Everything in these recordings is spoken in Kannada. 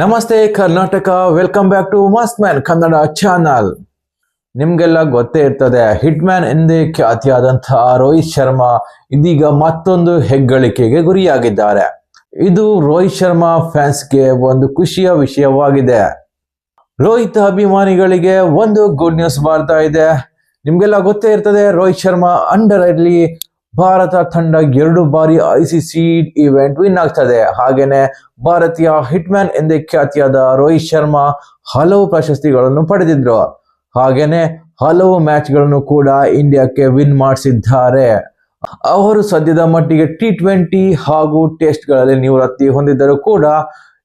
ನಮಸ್ತೆ Karnataka welcome back to Mast man Kannada channel ನಿಮ್ಗೆಲ್ಲ ಗೊತ್ತೇ ಇರ್ತದೆ ಹಿಟ್ ಮ್ಯಾನ್ ಎಂದೇ ಖ್ಯಾತಿಯಾದಂತಹ ರೋಹಿತ್ ಶರ್ಮಾ ಇದೀಗ ಮತ್ತೊಂದು ಹೆಗ್ಗಳಿಕೆಗೆ ಗುರಿಯಾಗಿದ್ದಾರೆ. ಇದು ರೋಹಿತ್ ಶರ್ಮಾ ಫ್ಯಾನ್ಸ್ಗೆ ಒಂದು ಖುಷಿಯ ವಿಷಯವಾಗಿದೆ. ರೋಹಿತ್ ಅಭಿಮಾನಿಗಳಿಗೆ ಒಂದು ಗುಡ್ ನ್ಯೂಸ್ ಬರ್ತಾ ಇದೆ. ನಿಮ್ಗೆಲ್ಲ ಗೊತ್ತೇ ಇರ್ತದೆ, ರೋಹಿತ್ ಶರ್ಮಾ ಅಂಡರ್ ಅಲ್ಲಿ ಭಾರತ ತಂಡ ಎರಡು ಬಾರಿ I C C event win ಆಗ್ತದೆ. ಹಾಗೇನೆ ಭಾರತೀಯ ಹಿಟ್ಮ್ಯಾನ್ ಎಂದೇ ಖ್ಯಾತಿಯಾದ ರೋಹಿತ್ ಶರ್ಮಾ ಹಲವು ಪ್ರಶಸ್ತಿಗಳನ್ನು ಪಡೆದಿದ್ರು. ಹಾಗೇನೆ ಹಲವು ಮ್ಯಾಚ್ಗಳನ್ನು ಕೂಡ ಇಂಡಿಯಾಕ್ಕೆ ವಿನ್ ಮಾಡಿಸಿದ್ದಾರೆ. ಅವರು ಸದ್ಯದ ಮಟ್ಟಿಗೆ ಟಿ ಟ್ವೆಂಟಿ ಹಾಗೂ ಟೆಸ್ಟ್ಗಳಲ್ಲಿ ನಿವೃತ್ತಿ ಹೊಂದಿದ್ದರೂ ಕೂಡ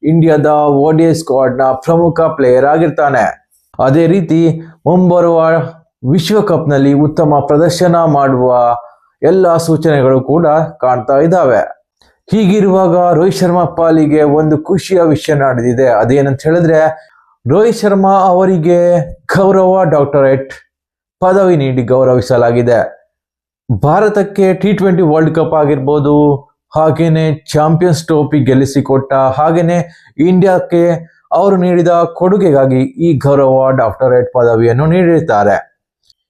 ಇಂಡಿಯಾದ ಓಡಿಐ ಸ್ಕ್ವಾಡ್ನ ಪ್ರಮುಖ ಪ್ಲೇಯರ್ ಆಗಿರ್ತಾನೆ. ಅದೇ ರೀತಿ ಮುಂಬರುವ ವಿಶ್ವಕಪ್ನಲ್ಲಿ ಉತ್ತಮ ಪ್ರದರ್ಶನ ಮಾಡುವ ಎಲ್ಲ ಸೂಚನೆಗಳು ಕೂಡ ಕಾಣ್ತಾ ಇದ್ದಾವೆ. ಹೀಗಿರುವಾಗ ರೋಹಿತ್ ಶರ್ಮಾ ಪಾಲಿಗೆ ಒಂದು ಖುಷಿಯ ವಿಷಯ ನಡೆದಿದೆ. ಅದೇನಂತ ಹೇಳಿದ್ರೆ, ರೋಹಿತ್ ಶರ್ಮಾ ಅವರಿಗೆ ಗೌರವ ಡಾಕ್ಟರೇಟ್ ಪದವಿ ನೀಡಿ ಗೌರವಿಸಲಾಗಿದೆ. ಭಾರತಕ್ಕೆ ಟಿ ಟ್ವೆಂಟಿ ವರ್ಲ್ಡ್ ಕಪ್ ಆಗಿರ್ಬೋದು, ಹಾಗೇನೆ ಚಾಂಪಿಯನ್ಸ್ ಟ್ರೋಫಿ ಗೆಲ್ಲಿಸಿಕೊಟ್ಟ, ಹಾಗೇನೆ ಇಂಡಿಯಾಕ್ಕೆ ಅವರು ನೀಡಿದ ಕೊಡುಗೆಗಾಗಿ ಈ ಗೌರವ ಡಾಕ್ಟರೇಟ್ ಪದವಿಯನ್ನು ನೀಡಿರ್ತಾರೆ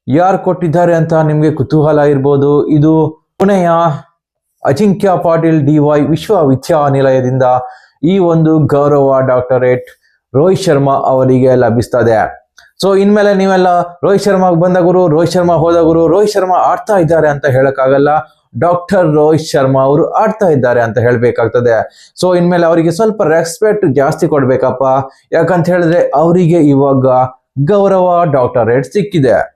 ಯಾರು ಕೊಟ್ಟಿದ್ದಾರೆ ಅಂತ ನಿಮಗೆ ಕುತೂಹಲ ಇರ್ಬೋದು. ಇದು ಪುಣೆಯ ಅಜಿಂಕ್ಯ ಪಾಟೀಲ್ ಡಿ ವೈ ವಿಶ್ವವಿದ್ಯಾನಿಲಯದಿಂದ ಈ ಒಂದು ಗೌರವ ಡಾಕ್ಟರೇಟ್ ರೋಹಿತ್ ಶರ್ಮಾ ಅವರಿಗೆ ಲಭಿಸ್ತದೆ. ಸೊ ಇನ್ಮೇಲೆ ನೀವೆಲ್ಲ ರೋಹಿತ್ ಶರ್ಮಾ ಬಂದ ಗುರು, ರೋಹಿತ್ ಶರ್ಮಾ ಹೋದ ಗುರು, ರೋಹಿತ್ ಶರ್ಮಾ ಆಡ್ತಾ ಇದ್ದಾರೆ ಅಂತ ಹೇಳಕ್ಕಾಗಲ್ಲ. ಡಾಕ್ಟರ್ ರೋಹಿತ್ ಶರ್ಮಾ ಅವರು ಆಡ್ತಾ ಇದ್ದಾರೆ ಅಂತ ಹೇಳಬೇಕಾಗ್ತದೆ. ಸೊ ಇನ್ಮೇಲೆ ಅವರಿಗೆ ಸ್ವಲ್ಪ ರೆಸ್ಪೆಕ್ಟ್ ಜಾಸ್ತಿ ಕೊಡ್ಬೇಕಪ್ಪ. ಯಾಕಂತ ಹೇಳಿದ್ರೆ ಅವರಿಗೆ ಇವಾಗ ಗೌರವ ಡಾಕ್ಟರೇಟ್ ಸಿಕ್ಕಿದೆ.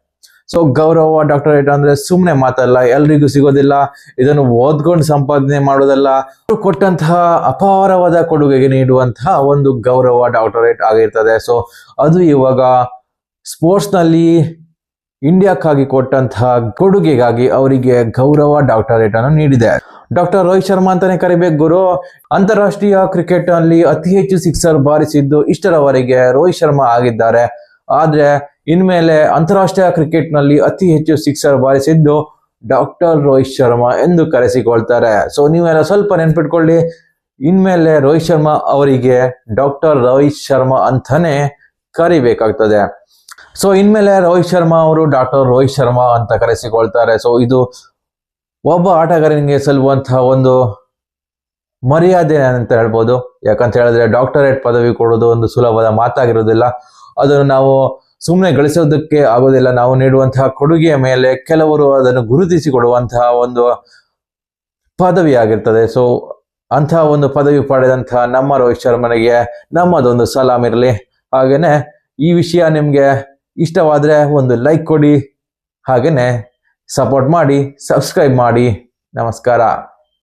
ಸೊ ಗೌರವ ಡಾಕ್ಟರೇಟ್ ಅಂದ್ರೆ ಸುಮ್ಮನೆ ಮಾತಲ್ಲ, ಎಲ್ರಿಗೂ ಸಿಗೋದಿಲ್ಲ, ಇದನ್ನು ಓದ್ಕೊಂಡು ಸಂಪಾದನೆ ಮಾಡೋದಲ್ಲ ಕೊಟ್ಟಂತಹ ಅಪಾರವಾದ ಕೊಡುಗೆಗೆ ನೀಡುವಂತಹ ಒಂದು ಗೌರವ ಡಾಕ್ಟರೇಟ್ ಆಗಿರ್ತದೆ. ಸೊ ಅದು ಇವಾಗ ಸ್ಪೋರ್ಟ್ಸ್ನಲ್ಲಿ ಇಂಡಿಯಾಕ್ಕಾಗಿ ಕೊಟ್ಟಂತಹ ಕೊಡುಗೆಗಾಗಿ ಅವರಿಗೆ ಗೌರವ ಡಾಕ್ಟರೇಟ್ ಅನ್ನು ನೀಡಿದೆ. ಡಾಕ್ಟರ್ ರೋಹಿತ್ ಶರ್ಮಾ ಅಂತಾನೆ ಕರಿಬೇಕು ಗುರು. ಅಂತಾರಾಷ್ಟ್ರೀಯ ಕ್ರಿಕೆಟ್ನಲ್ಲಿ ಅತಿ ಹೆಚ್ಚು ಸಿಕ್ಸರ್ ಬಾರಿಸಿದ್ದು ಇಷ್ಟರವರೆಗೆ ರೋಹಿತ್ ಶರ್ಮಾ ಆಗಿದ್ದಾರೆ. ಆದ್ರೆ ಇನ್ಮೇಲೆ ಅಂತಾರಾಷ್ಟ್ರೀಯ ಕ್ರಿಕೆಟ್ನಲ್ಲಿ ಅತಿ ಹೆಚ್ಚು ಸಿಕ್ಸರ್ ಬಾರಿಸಿದ್ದು ಡಾಕ್ಟರ್ ರೋಹಿತ್ ಶರ್ಮಾ ಎಂದು ಕರೆಸಿಕೊಳ್ತಾರೆ. ಸೊ ನೀವೆಲ್ಲ ಸ್ವಲ್ಪ ನೆನ್ಪಿಟ್ಕೊಳ್ಳಿ. ಇನ್ಮೇಲೆ ರೋಹಿತ್ ಶರ್ಮಾ ಅವರಿಗೆ ಡಾಕ್ಟರ್ ರೋಹಿತ್ ಶರ್ಮಾ ಅಂತಾನೆ ಕರಿಬೇಕಾಗ್ತದೆ. ಸೊ ಇನ್ಮೇಲೆ ರೋಹಿತ್ ಶರ್ಮಾ ಅವರು ಡಾಕ್ಟರ್ ರೋಹಿತ್ ಶರ್ಮಾ ಅಂತ ಕರೆಸಿಕೊಳ್ತಾರೆ. ಸೊ ಇದು ಒಬ್ಬ ಆಟಗಾರನಿಗೆ ಸಲ್ಲುವಂತಹ ಒಂದು ಮರ್ಯಾದೆ ಅಂತ ಹೇಳ್ಬೋದು. ಯಾಕಂತ ಹೇಳಿದ್ರೆ ಡಾಕ್ಟರೇಟ್ ಪದವಿ ಕೊಡೋದು ಒಂದು ಸುಲಭದ ಮಾತಾಗಿರೋದಿಲ್ಲ. ಅದನ್ನು ನಾವು ಸುಮ್ಮನೆ ಗಳಿಸೋದಕ್ಕೆ ಆಗೋದಿಲ್ಲ. ನಾವು ನೀಡುವಂತಹ ಕೊಡುಗೆಯ ಮೇಲೆ ಕೆಲವರು ಅದನ್ನು ಗುರುತಿಸಿ ಕೊಡುವಂತಹ ಒಂದು ಪದವಿ ಆಗಿರ್ತದೆ ಸೊ ಅಂತಹ ಒಂದು ಪದವಿ ಪಡೆದಂತಹ ನಮ್ಮ ರೋಹಿತ್ ಶರ್ಮನಿಗೆ ನಮ್ಮದೊಂದು ಸಲಾಮ್ ಇರಲಿ. ಹಾಗೆಯೇ ಈ ವಿಷಯ ನಿಮಗೆ ಇಷ್ಟವಾದರೆ ಒಂದು ಲೈಕ್ ಕೊಡಿ. ಹಾಗೆಯೇ ಸಪೋರ್ಟ್ ಮಾಡಿ ಸಬ್ಸ್ಕ್ರೈಬ್ ಮಾಡಿ. ನಮಸ್ಕಾರ.